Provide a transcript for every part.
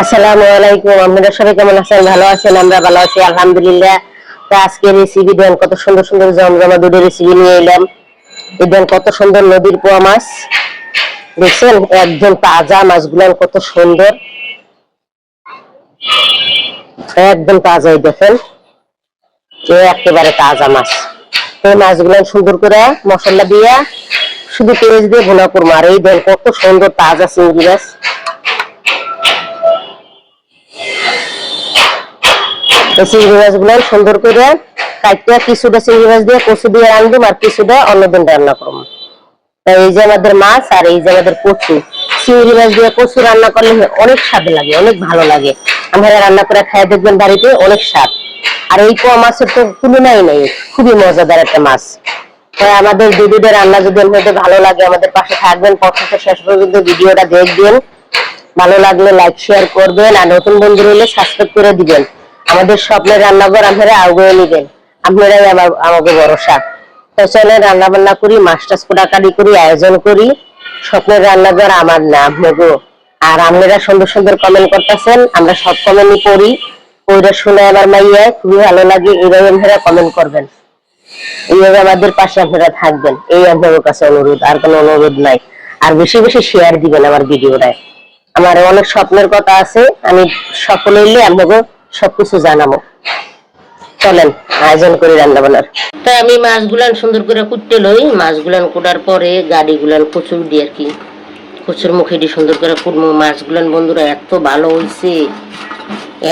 আসসালামু আলাইকুম। আপনারা সবাই কেমন আছেন? ভালো আছেন? আমরা ভালো আছি, আলহামদুলিল্লাহ। আজকে রেসিপি দেন, কত সুন্দর সুন্দর জমজমা দুধের রেসিপি নিয়ে এলাম। দেন কত সুন্দর নদীর পোয়া মাছ। দেখছেন? একদম তাজা মাছগুলো কত সুন্দর। একদম তাজা, এই দেখেন। এ একেবারে তাজা মাছ। এই মাছগুলো সুন্দর করে মশলা দিয়ে শুধু পেঁয়াজ দিয়ে ভুনা করব। আর এই দেন কত সুন্দর তাজা চিংড়ি মাছ। এই চিংড়ি মাছগুলো সুন্দর করে কাটতে কিছুটা চিংড়ি মাছ দিয়ে, কচু দিয়ে রান্ধুম আর কিছুটা অন্যদিন রান্না করব এই যে আমাদের মাছ আর এই যে আমাদের কচু, চিংড়ি মাছ দিয়ে কচু রান্না করলে অনেক স্বাদ লাগে, অনেক ভালো লাগে। আপনারা রান্না করে খাই দেখবেন বাড়িতে অনেক স্বাদ। আর এই পোয়া মাছের তো তুলনাই নেই, খুবই মজাদার একটা মাছ। তাই আমাদের দিদিদের রান্না যদি আপনাদের ভালো লাগে, আমাদের পাশে থাকবেন প্রথম শেষ পর্যন্ত ভিডিওটা দেখবেন। ভালো লাগলে লাইক শেয়ার করবেন, আর নতুন বন্ধু হলে সাবস্ক্রাইব করে দিবেন। আমাদের স্বপ্নের রান্নাঘর আপনারা আগুয়ে নিবেন। আপনারাই আমার আমাকে ভরসা। তো চলে রান্না বান্না করি টাছ কোটাকাটি করি, আয়োজন করি। স্বপ্নের রান্নাঘর আমার না আপনাগো আর আপনারা সুন্দর সুন্দর কমেন্ট করতেছেন, আমরা সব কমেন্টই পড়ি। ওইটা শুনে আমার মাইয়া খুবই ভালো লাগে, এইভাবে আপনারা কমেন্ট করবেন। এইভাবে আমাদের পাশে আপনারা থাকবেন। এই আপনাদের কাছে অনুরোধ, আর কোনো অনুরোধ নাই। আর বেশি বেশি শেয়ার দিবেন আমার ভিডিওটায় আমার অনেক স্বপ্নের কথা আছে, আমি সফল হইলে আপনাকে সবকিছু জানাব। চলেন, আয়োজন করি রান্না বান্নার তাই আমি মাছগুলান সুন্দর করে কুটতে লই, মাছগুলান কুটার পরে গাড়িগুলান কচুর দিয়ে আর কি, কচুর মুখে দিয়ে সুন্দর করে কুটবো মাছগুলান বন্ধুরা, এত ভালো হয়েছে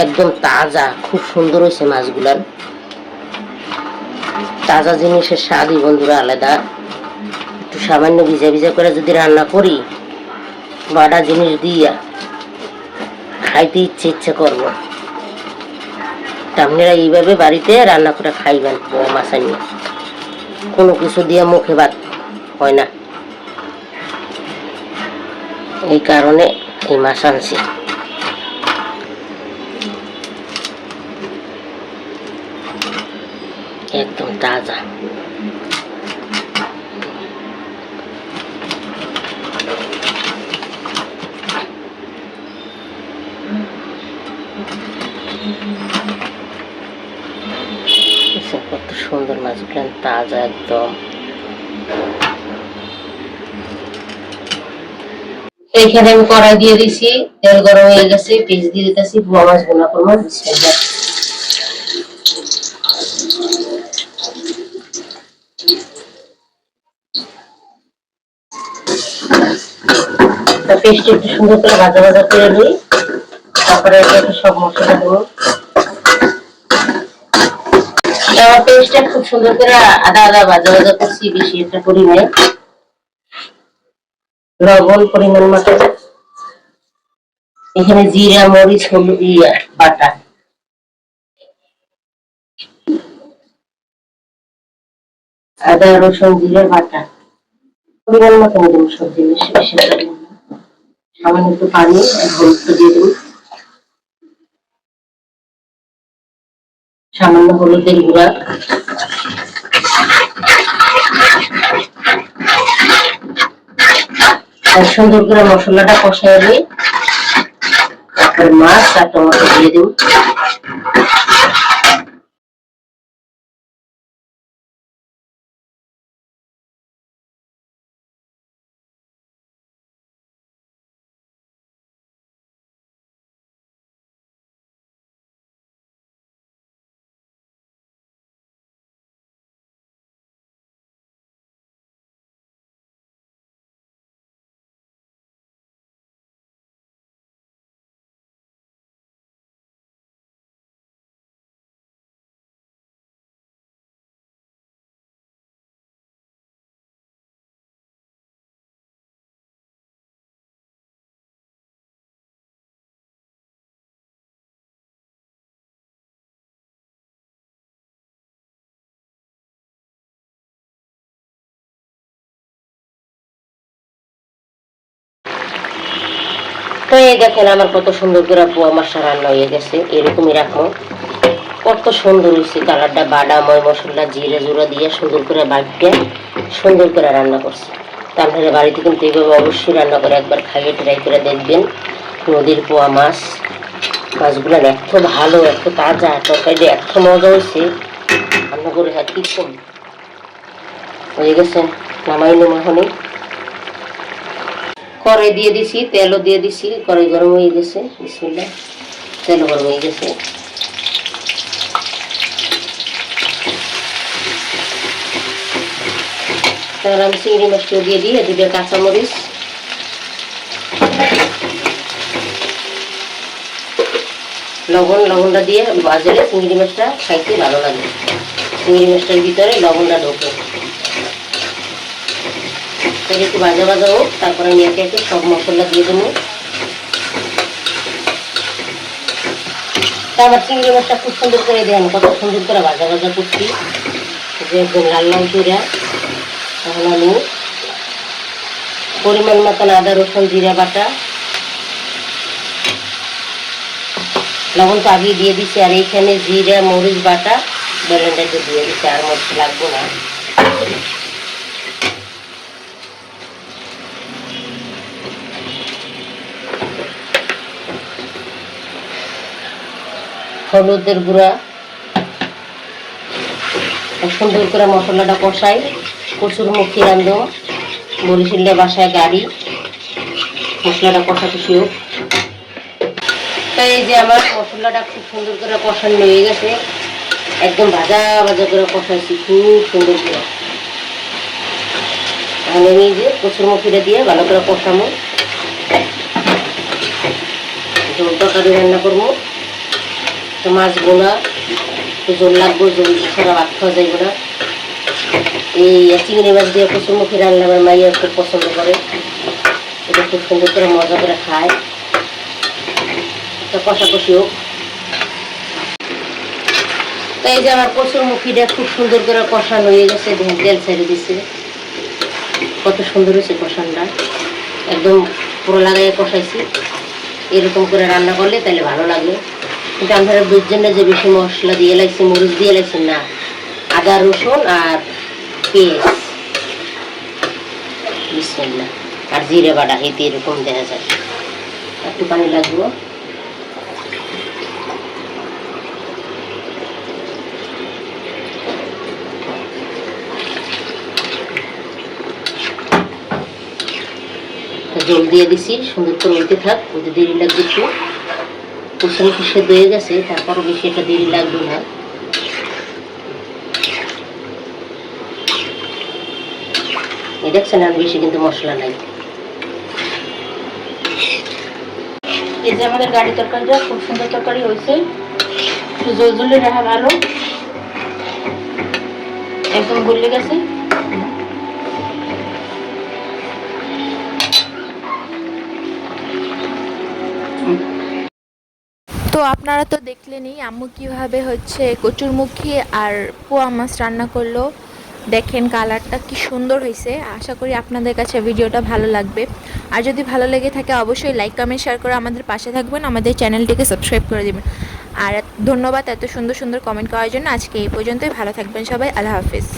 একদম তাজা, খুব সুন্দর হয়েছে মাছগুলান। তাজা জিনিসের স্বাদই বন্ধুরা আলাদা। একটু সামান্য ভিজা ভিজা করে যদি রান্না করি, বাটা জিনিস দিয়া খাইতে ইচ্ছে ইচ্ছে করব। আপনারা এইভাবে বাড়িতে রান্না করে খাইবেন পোয়া মাছ আনিয়ে কোনো কিছু দিয়ে মুখে ভাত হয় না। এই কারণে এই মাছ আনছি। একদম তাজা দেখছেন কত মাছগুলো তাজা একদম এইখানে আমি কড়াই দিয়ে দিছি, তেল গরম হয়ে গেছে, পেঁয়াজ দিয়ে দিতেছি বুয়া মাছ বোনা করব পেস্ট একটু সুন্দর করে ভাজা ভাজা করে নিই, তারপরে এটাকে সব মশলা দেবো। পেস্টটা খুব সুন্দর করে আদা আদা ভাজা ভাজা করছি বেশি একটা করি নাই। লবণ পরিমাণ মতো। এখানে জিরা, মরিচ, হলুদ, ইয়া, বাটা। আদা, রসুন, জিরে, বাটা। পরিমাণ মতো দেবো সব জিনিস বেশি একটা সামান্য একটু পানি হলুদ দিয়ে দেবো সামান্য হলুদের গুঁড়া। সুন্দর করে মশলাটা কষাই দিই তারপর মাছ আর টমেটো দিয়ে দিব। তো এই দেখেন আমার কত সুন্দর করে পোয়া মাছটা রান্না হয়ে গেছে। এরকমই রাখো। কত সুন্দর হয়েছে কালারটা, বাদাময় মশলা, জিরে জুড়া দিয়ে সুন্দর করে বাটিয়ে সুন্দর করে রান্না করছি। তা বাড়িতে কিন্তু এইভাবে অবশ্যই রান্না করে একবার খাইয়ে ট্রাই করে দেখবেন। নদীর পোয়া মাছ, মাছগুলো এত ভালো, এত তাজা তরকারি এত মজা হয়েছে। রান্না করে আর কি হয়ে গেছে, নামাই নেব এখনই কড়াই দিয়ে দিছি, তেলও দিয়ে দিছি, কড়াই গরম হয়ে গেছে বিসমিল্লা তেল গরম হয়ে গেছে। তারপর আমি চিংড়ি মাছটিও দিয়ে দিই দুটো কাঁচামরিচ। লবণ, লবণটা দিয়ে বাজলে চিংড়ি মাছটা খাইতে ভালো লাগে। চিংড়ি মাছটার ভিতরে লবণটা ঢোকে। তাহলে একটু ভাজা ভাজা হোক, তারপরে আমি একে একে সব মশলা দিয়ে দেবো। তা আমার চিংড়ি মাছটা খুব সুন্দর করে দেন, কত সুন্দর করে ভাজা ভাজা করছি। যে একদম লাল লাল করে তখন আমি পরিমাণ মতন আদা, রসুন, জিরা বাটা। লবণ তো আগে দিয়ে দিচ্ছি আর এইখানে জিরা, মরিচ বাটা ব্লেন্ডারে দিয়ে দিচ্ছি আর মধ্যে লাগবো না। হলুদের গুঁড়া সুন্দর করে মশলাটা কষাই। কচুর মুখি রান্ধো। বরিশিল্লা বাসায় গাড়ি। মশলাটা কষা কষি হোক তাই এই যে আমার মশলাটা খুব সুন্দর করে কষানো হয়ে গেছে। একদম ভাজা ভাজা করে কষাইছি, খুব সুন্দর করে। তাহলে আমি যে কচুর মুখিটা দিয়ে ভালো করে ঝোল তরকারি রান্না করব। তো মাছগুলা একটু জোল লাগবো, জোল ছাড়া ভাত খাওয়া যাইব না। এই চিংড়ি মাছ দিয়ে কচুর মুখি রান্না আমার মাইয়া খুব পছন্দ করে। এটা খুব সুন্দর করে মজা করে খায়। তো কষাকষি হোক। তো এই যে আমার কচুর মুখিটা খুব সুন্দর করে কষানো হয়ে গেছে তেল ছেড়ে দিছে। কত সুন্দর হয়েছে কষানটা। একদম পুরো লাগাই কষাইছি। এরকম করে রান্না করলে তাহলে ভালো লাগে। কিন্তু আমরা দুধ জন্য যে বেশি মশলা দিয়ে লাগছে মরিচ দিয়ে লাগছে না, আদা, রসুন আর পেঁয়াজ। আর জিরে বাটা, হেঁটে এরকম দেখা যায়। একটু পানি লাগবো? জল দিয়ে দিছি, সুন্দর করে উঠতে থাক ওতে দেরি লাগবে একটু। কুসুম কুসে দয়ে গেছে, তারপরও বেশি একটা দেরি লাগবে না। দেখছেন, আর বেশি কিন্তু মশলা নাই। এই যে আমাদের গাড়ি তরকারিটা, খুব সুন্দর তরকারি হয়েছে। একটু রাখা ভালো। একদম গলে গেছে। তো আপনারা তো দেখলেনই, আম্মু কীভাবে হচ্ছে কচুরমুখী আর পোয়া মাছ রান্না করল। দেখেন কালারটা কি সুন্দর হয়েছে আশা করি আপনাদের কাছে ভিডিওটা ভালো লাগবে। আর যদি ভালো লেগে থাকে অবশ্যই লাইক কমেন্ট শেয়ার করে আমাদের পাশে থাকবেন, আমাদের চ্যানেলটিকে সাবস্ক্রাইব করে দেবেন। আর ধন্যবাদ এত সুন্দর সুন্দর কমেন্ট করার জন্য। আজকে এই পর্যন্তই, ভালো থাকবেন সবাই, আল্লাহ হাফিজ।